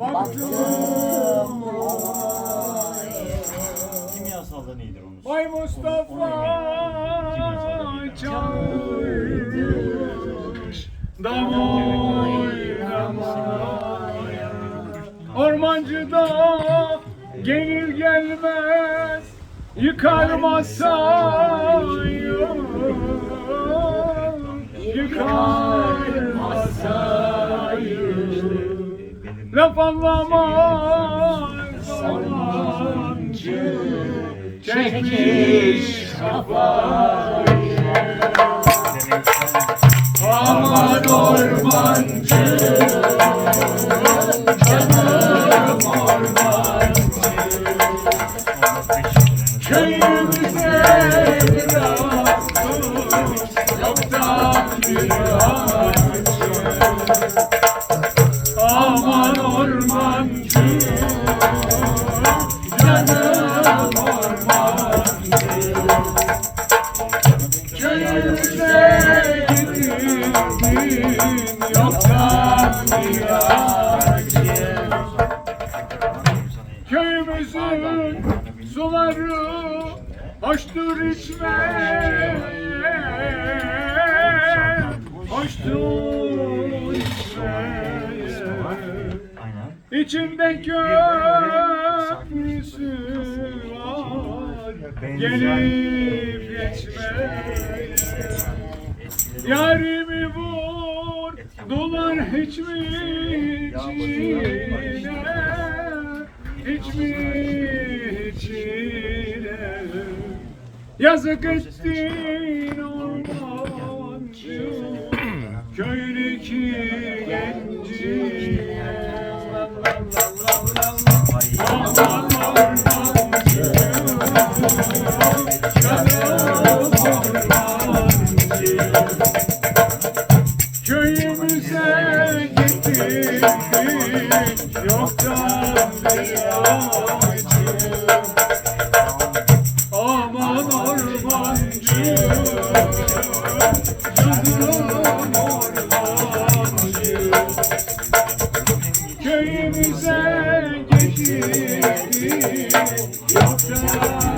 baktım Kimyasaldan iyidir onun. Vay Mustafa çağırmış Damoy damoy Ormancıda gelir gelmez Yıkar masayı Yıkar masayı Laf anlamaz ormancı Çekmiş kafayı Aman ormancı Canım Köyümüzün suları hoştur içmeye. Hoştur İçimde köprüsü var Gelip geçmeye Yarimi vur dolar hiç mi içine Hiç mi içine Yazık ettin Köyümüze gittik yoktan bir acı Aman ormancı Cızırım ormancı. Köyümüze gittik yoktan